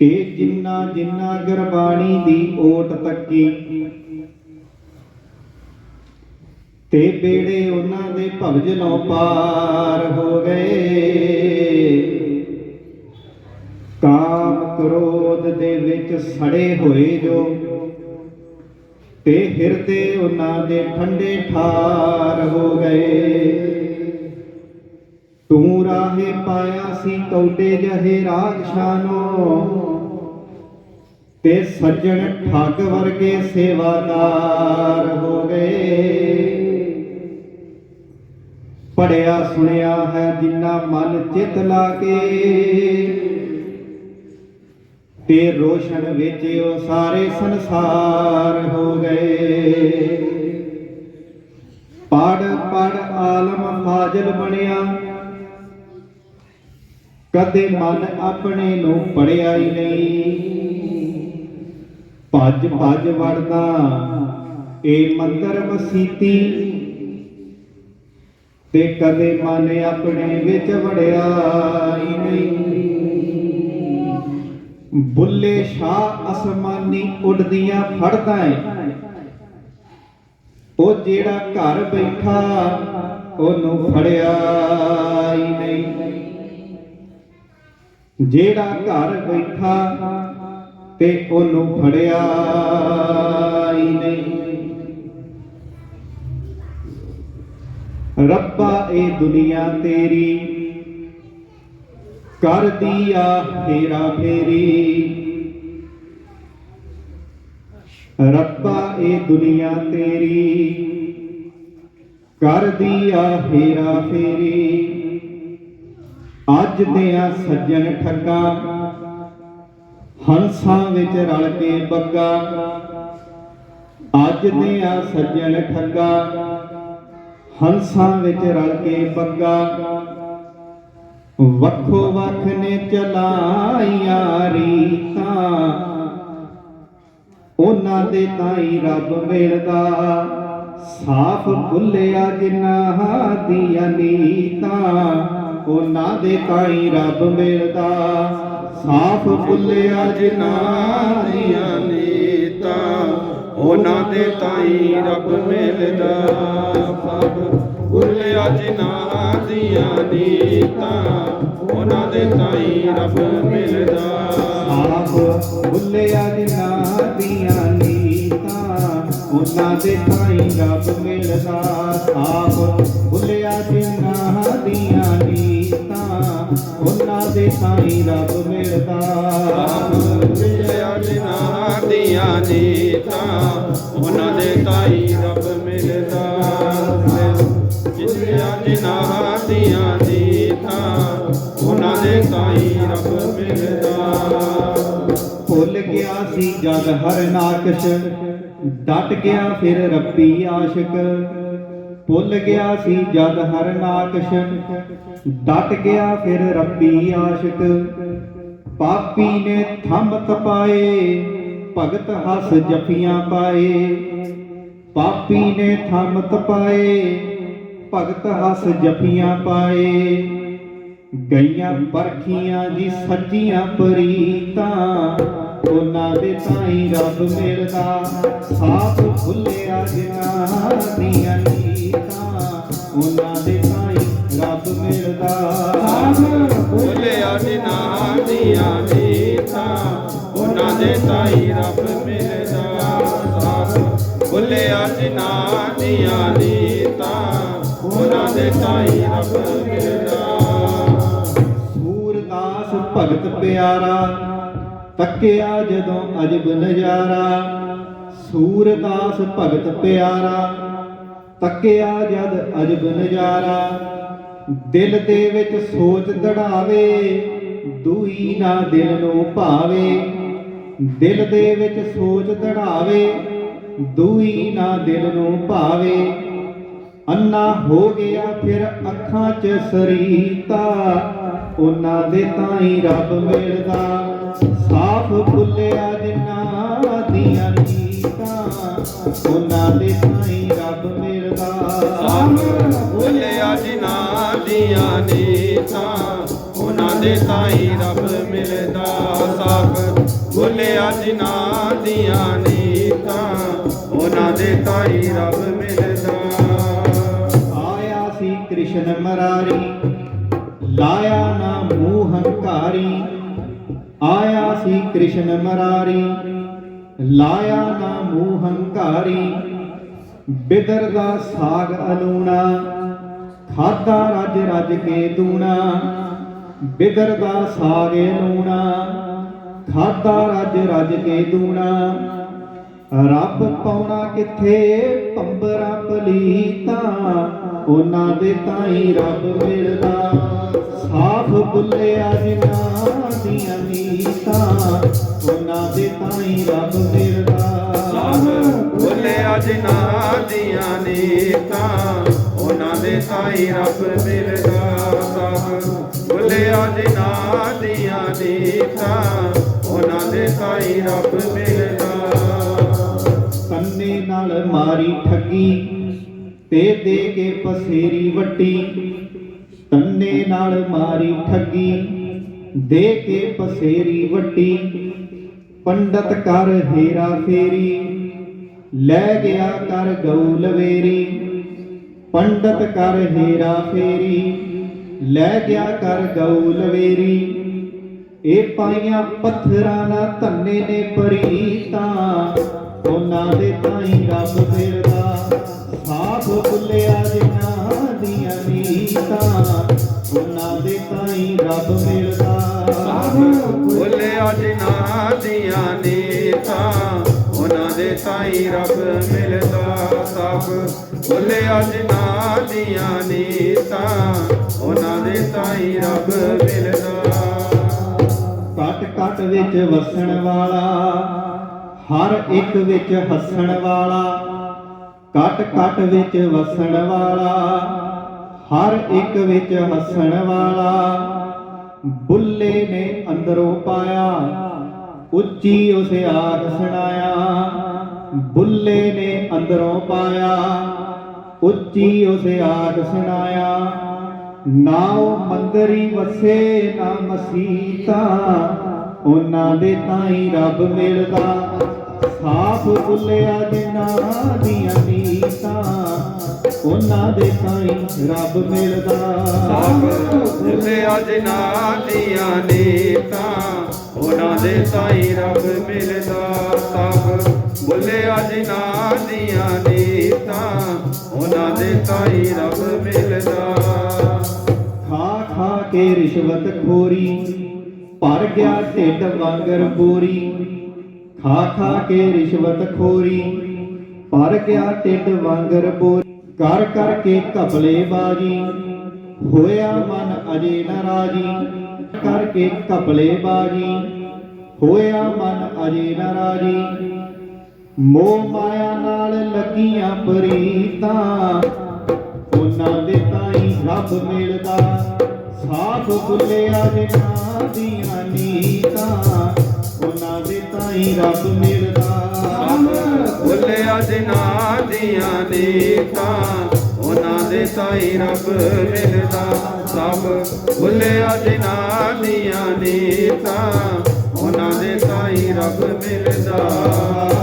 ਇਹ ਜਿੰਨਾ ਜਿੰਨਾ ਗੁਰਬਾਣੀ ਦੀ ਓਟ ਤੱਕੀ। ਤੇ ਬੇੜੇ ਉਹਨਾਂ ਦੇ ਭਵਜਨੋਂ ਪਾਰ ਹੋ ਗਏ। ਕਾਮ ਕ੍ਰੋਧ ਦੇ ਵਿੱਚ ਸੜੇ ਹੋਏ ਜੋ। ਤੇ ਹਿਰਦੇ ਉਹਨਾਂ ਦੇ ਠੰਡੇ ਠਾਰ ਹੋ ਗਏ। ਤੂੰ ਰਾਹੇ ਪਾਇਆ ਸੀ ਕੌਡੇ ਜਹੇ ਰਾਜਸ਼ਾਨੋ ਤੇ ਸੱਜਣ ਠੱਗ ਵਰਗੇ ਸੇਵਾਦਾਰ ਹੋ ਗਏ। ਪੜਿਆ ਸੁਣਿਆ ਹੈ ਜਿੰਨਾ ਮਨ ਚਿਤ ਲਾ ਕੇ ਤੇ ਰੋਸ਼ਨ ਵਿੱਚ ਉਹ ਸਾਰੇ ਸੰਸਾਰ ਹੋ ਗਏ। ਪੜ ਪੜ ਆਲਮ ਫਾਜ਼ਲ ਬਣਿਆ। ਕਦੇ ਮਨ ਆਪਣੇ ਨੂੰ ਪੜਿਆ ਹੀ ਨਹੀਂ। ਭੱਜ ਭੱਜ ਵੜਦਾ, ਇਹ ਮੰਦਰ ਮਸੀਤੀ। ਤੇ ਕਦੇ ਮਨ ਆਪਣੇ ਵਿੱਚ ਵੜਿਆ ਹੀ ਨਹੀਂ। ਬੁੱਲੇ ਸ਼ਾਹ ਅਸਮਾਨੀ ਉੱਡਦੀਆਂ ਫੜਦਾ ਏ। ਉਹ ਜਿਹੜਾ ਘਰ ਬੈਠਾ, ਉਹਨੂੰ ਫੜਿਆ ਹੀ ਨਹੀਂ। ਜਿਹੜਾ ਘਰ ਬੈਠਾ ਤੇ ਉਹਨੂੰ ਫੜਿਆ ਹੀ ਨਹੀਂ। ਰੱਬਾ, ਇਹ ਦੁਨੀਆ ਤੇਰੀ। ਕਰਦੀ ਆ ਫੇਰਾ ਫੇਰੀ। ਰੱਬਾ, ਇਹ ਦੁਨੀਆ ਤੇਰੀ। ਕਰਦੀ ਆ ਫੇਰਾ ਫੇਰੀ। ਅੱਜ ਦੇ ਆ ਸੱਜਣ ਠੱਗਾ। ਹੰਸਾਂ ਵਿੱਚ ਰਲ ਕੇ ਬੱਗਾ। ਅੱਜ ਦੇ ਆ ਸੱਜਣ ਠੱਗਾ। ਹੰਸਾਂ ਵਿੱਚ ਰਲ ਕੇ ਬੱਗਾ। ਵੱਖੋ ਵੱਖ ਨੇ ਚਲਾਈਆਂ ਰੀਤਾਂ। ਉਹਨਾਂ ਦੇ ਤਾਈ ਰੱਬ ਮਿਲਦਾ ਸਾਫ਼ ਭੁੱਲਿਆ ਜਿਨ੍ਹਾਂ ਦੀਆਂ ਨੀਤਾਂ। ਉਹਨਾਂ ਦੇ ਤਾਈ ਰੱਬ ਮਿਲਦਾ ਸਾਫ਼ ਫੁੱਲਿਆ ਜਿਨ੍ਹਾਂ ਦੀਆਂ ਨੀਤਾਂ, ਉਹਨਾਂ ਦੇ ਤਾਈ ਰੱਬ ਮਿਲਦਾ ਸਭ ਭੁੱਲਿਆ ਜਿਨ੍ਹਾਂ ਦੀਆਂ ਨੀਤਾਂ, ਉਹਨਾਂ ਦੇ ਤਾਈ ਰੱਬ ਮਿਲਦਾ ਸਾਫ਼ ਭੁੱਲਿਆ ਜਿਨ੍ਹਾਂ ਦੀਆਂ ਨੀਤਾਂ, ਉਹਨਾਂ ਦੇ ਤਾਈ ਰੱਬ ਮਿਲਦਾ ਸਾਫ਼ ਫੁੱਲਿਆ ਜਿਨ੍ਹਾਂ ਤਾਈ ਰੱਬ ਮਿਲਦਾ। ਭੁੱਲਿਆ ਜਿਨ੍ਹਾਂ ਦੀਆਂ ਨੀਤਾਂ ਉਹਨਾਂ ਦੇ ਤਾਈ ਰੱਬ ਮਿਲਦਾ। ਭੁੱਲਿਆ ਜਿਨ੍ਹਾਂ ਦੀਆਂ ਨੀਤਾਂ ਉਹਨਾਂ ਦੇ ਤਾਈ ਰੱਬ ਮਿਲਦਾ। ਭੁੱਲ ਗਿਆ ਸੀ ਜਦ ਹਰ ਨਾਕਸ਼ ਡਟ ਗਿਆ ਫਿਰ ਰੱਬੀ ਆਸ਼ਿਕ। ਭੁੱਲ ਗਿਆ ਸੀ ਜਦ ਹਰ ਨਾਕਸ਼ ਡਟ ਗਿਆ ਫਿਰ ਰੱਬੀ ਆਸ਼ਿਕ। ਪਾਪੀ ਨੇ ਥੰਮ ਤਪਾਏ ਭਗਤ ਹੱਸ ਜਫੀਆਂ ਪਾਏ। ਪਾਪੀ ਨੇ ਥੰਮ ਤਪਾਏ ਭਗਤ ਹੱਸ ਜਫੀਆਂ ਪਾਏ। ਗਈਆਂ ਪਰਖੀਆਂ ਜੀ ਸੱਚੀਆਂ ਪ੍ਰੀਤਾਂ, ਉਹਨਾਂ ਦੇ ਤਾਈ ਰੱਬ ਮਿਲਦਾ। ਸਾਥ ਭੁੱਲਿਆ ਜਿਨ੍ਹਾਂ ਦੀਆਂ ਦੀਆਂ ਨੀਤਾਂ, ਉਹਨਾਂ ਦੇ ਤਾਈ ਰੱਬ ਮਿਲਦਾ ਸੂਰਦਾਸ ਭਗਤ ਪਿਆਰਾ, ਤੱਕਿਆ ਜਦੋਂ ਅਜਬ ਨਜ਼ਾਰਾ। ਸੂਰਦਾਸ ਭਗਤ ਪਿਆਰਾ, ਤੱਕਿਆ ਜਦ ਅਜਬ ਨਜ਼ਾਰਾ। ਦਿਲ ਦੇ ਵਿੱਚ ਸੋਚ ਦੜਾਵੇ, ਦੂਈ ਨਾ ਦਿਲ ਨੂੰ ਭਾਵੇ। ਦਿਲ ਦੇ ਵਿੱਚ ਸੋਚ ਦੜਾਵੇ ਦੂਈ ਨਾ ਦਿਲ ਨੂੰ ਭਾਵੇ। ਅੰਨਾ ਹੋ ਗਿਆ ਫਿਰ ਅੱਖਾਂ 'ਚ ਸਰੀਤਾ। ਉਹਨਾਂ ਦੇ ਤਾਈ ਰੱਬ ਮਿਲਦਾ। ਸਾਫ਼ ਭੁੱਲਿਆ ਜਿਨ੍ਹਾਂ ਦੀਆਂ ਨੀਤਾਂ। ਉਹਨਾਂ ਦੇ ਤਾਈ ਰੱਬ ਮਿਲਦਾ। ਸਾਫ਼ ਭੁੱਲਿਆ ਜਿਨ੍ਹਾਂ ਦੀਆਂ ਨੀਤਾਂ। ਉਹਨਾਂ ਉਹਨਾਂ ਦੇ ਤਾਈ ਰੱਬ ਮਿਲਦਾ। ਸਾਫ਼ ਭੁੱਲਿਆ ਜਿਨ੍ਹਾਂ ਦੀਆਂ ਨੀਤਾਂ। ਦੇ ਤਾਈ ਰੱਬ ਮਿਲਦਾ। ਆਇਆ ਸੀ ਕ੍ਰਿਸ਼ਨ ਮਰਾਰੀ, ਲਾਇਆ ਨਾ ਮੂੰਹ ਹੰਕਾਰੀ ਆਇਆ ਸੀ ਕ੍ਰਿਸ਼ਨ ਮਰਾਰੀ, ਲਾਇਆ ਨਾ ਮੂੰਹ ਹੰਕਾਰੀ ਬਿਦਰ ਦਾ ਸਾਗ ਅਲੂਣਾ ਖਾਦਾ ਰੱਜ ਰੱਜ ਕੇ ਦੂਣਾ। ਬਿਦਰ ਦਾ ਸਾਗ ਅਲੂਣਾ ਖਾਦਾ ਰੱਜ ਰੱਜ ਕੇ ਦੂਣਾ। ਰੱਬ ਪਾਉਣਾ ਕਿੱਥੇ? ਪੰਬਰਾ ਪਲੀਤਾ, ਉਹਨਾਂ ਦੇ ਤਾਈ ਰੱਬ ਮਿਲਦਾ। ਸਾਫ਼ ਬੁੱਲਿਆ ਜਿਨ੍ਹਾਂ ਦੀਆਂ ਨੀਤਾਂ, ਉਹਨਾਂ ਦੇ ਤਾਈ ਰੱਬ ਮਿਲਦਾ। ਸਭ ਭੁੱਲਿਆ ਜਿਨ੍ਹਾਂ ਦੀਆਂ ਨੀਤਾਂ, ਉਹਨਾਂ ਦੇ ਤਾਈ ਰੱਬ ਮਿਲਦਾ। ਸਭ ਭੁੱਲਿਆ ਜਿਨ੍ਹਾਂ ਦੀਆਂ ਨੀਤਾਂ, ਉਹਨਾਂ ਦੇ ਤਾਈ ਰੱਬ ਮਿਲਦਾ। ਮਾਰੀ ਠੱਗੀ, ਤੇ ਦੇ ਕੇ ਪਸੇਰੀ ਵੱਟੀ। ਕੰਨੇ ਨਾਲ ਮਾਰੀ ਠੱਗੀ, ਦੇ ਕੇ ਪਸੇਰੀ ਵੱਟੀ। ਪੰਡਤ ਕਰ ਹੀਰਾ ਫੇਰੀ, ਲੈ ਗਿਆ ਕਰ ਗਊ ਲਵੇਰੀ। ਪੰਡਤ ਕਰ ਹੀਰਾ ਫੇਰੀ, ਲੈ ਗਿਆ ਕਰ ਗਊ ਲਵੇਰੀ। ਇਹ ਪਾਈਆਂ ਪੱਥਰਾਂ ਨਾਲ ਧੰਨੇ ਨੇ ਪਰੀਤਾਂ ਉਹਨਾਂ ਦੇ ਤਾਈ ਰੱਬ ਮਿਲਦਾ ਸਾਫ਼ ਬੁੱਲਿਆ ਜਿਨ੍ਹਾਂ ਦੀਆਂ ਨੀਤਾਂ ਉਹਨਾਂ ਦੇ ਤਾਈ ਰੱਬ ਮਿਲਦਾ ਸਭ ਭੁੱਲਿਆ ਜਿਨ੍ਹਾਂ ਦੀਆਂ ਨੀਤਾਂ ਉਹਨਾਂ ਦੇ ਤਾਈ ਰੱਬ ਮਿਲਦਾ। ਸਭ ਭੁੱਲਿਆ ਜਿਨ੍ਹਾਂ ਦੀਆਂ ਨੀਤਾਂ ਉਹਨਾਂ ਦੇ ਤਾਈ ਰੱਬ ਮਿਲਦਾ। ਕਟ ਕਟ ਵਿੱਚ ਵਸਣ ਵਾਲਾ ਹਰ ਇੱਕ ਵਿੱਚ ਹੱਸਣ ਵਾਲਾ, ਕਟ ਕਟ ਵਿੱਚ ਵਸਣ ਵਾਲਾ, ਹਰ ਇੱਕ ਵਿੱਚ ਹੱਸਣ ਵਾਲਾ, ਬੁੱਲੇ ਨੇ ਅੰਦਰੋਂ ਪਾਇਆ, ਉੱਚੀ ਉਸ ਆਖ ਸੁਣਾਇਆ, ਬੁੱਲੇ ਨੇ ਅੰਦਰੋਂ ਪਾਇਆ, ਉੱਚੀ ਉਸ ਆਖ ਸੁਣਾਇਆ, ਨਾ ਉਹ ਮੰਦਰੀ ਵਸੇ ਨਾ ਮਸੀਤਾ ਉਹਨਾਂ ਦੇ ਤਾਈ ਰੱਬ ਮਿਲਦਾ। ਸਾਫ਼ ਬੁੱਲਿਆ ਜਿਨ੍ਹਾਂ ਦੀਆਂ ਨੀਤਾਂ ਉਹਨਾਂ ਦੇ ਤਾਈ ਰੱਬ ਮਿਲਦਾ। ਸਭ ਭੁੱਲਿਆ ਜਿਨ੍ਹਾਂ ਦੀਆਂ ਨੀਤਾਂ ਉਹਨਾਂ ਦੇ ਤਾਈ ਰੱਬ ਮਿਲਦਾ। ਸਭ ਭੁੱਲਿਆ ਜਿਨ੍ਹਾਂ ਦੀਆਂ ਨੀਤਾਂ ਉਹਨਾਂ ਦੇ ਤਾਈ ਰੱਬ ਮਿਲਦਾ। ਖਾ ਖਾ ਕੇ ਰਿਸ਼ਵਤ ਖੋਰੀ ਭਰ ਗਿਆ ਢਿੱਡ ਵਾਂਗਰ ਬੋਰੀ ਖਾ ਖਾ ਕੇ ਰਿਸ਼ਵਤ ਖੋਰੀ। ਭਰ ਗਿਆ ਢਿੱਡ ਵਾਂਗਰ ਬੋਰੀ ਕਰ ਕਰ ਕੇ ਘਪਲੇ ਬਾਜੀ। ਹੋਇਆ ਮਨ ਅਜੇ ਨਾਰਾਜੀ ਕਰਕੇ ਘਪਲੇ ਬਾਜੀ। ਹੋਇਆ ਮਨ ਅਜੇ ਨਾਰਾਜੀ ਮੋਹ ਮਾਇਆ ਨਾਲ ਲੱਗੀਆਂ ਪ੍ਰੀਤਾਂ। ਉਹਨਾਂ ਦੇ ਤਾਈ ਰੱਬ ਮਿਲਦਾ। ਸਾਫ਼ ਬੁੱਲਿਆ ਜਿਨ੍ਹਾਂ ਦੀਆਂ ਨੀਤਾਂ, ਉਹਨਾਂ ਦੇ ਤਾਈ ਰੱਬ ਮਿਲਦਾ। ਸਭ ਭੁੱਲਿਆ ਜਿਨ੍ਹਾਂ ਦੀਆਂ ਨੀਤਾਂ, ਉਹਨਾਂ ਦੇ ਤਾਈ ਰੱਬ ਮਿਲਦਾ। ਸਭ ਭੁੱਲਿਆ ਜਿਨ੍ਹਾਂ ਦੀਆਂ ਨੀਤਾਂ, ਉਹਨਾਂ ਦੇ ਤਾਈ ਰੱਬ ਮਿਲਦਾ।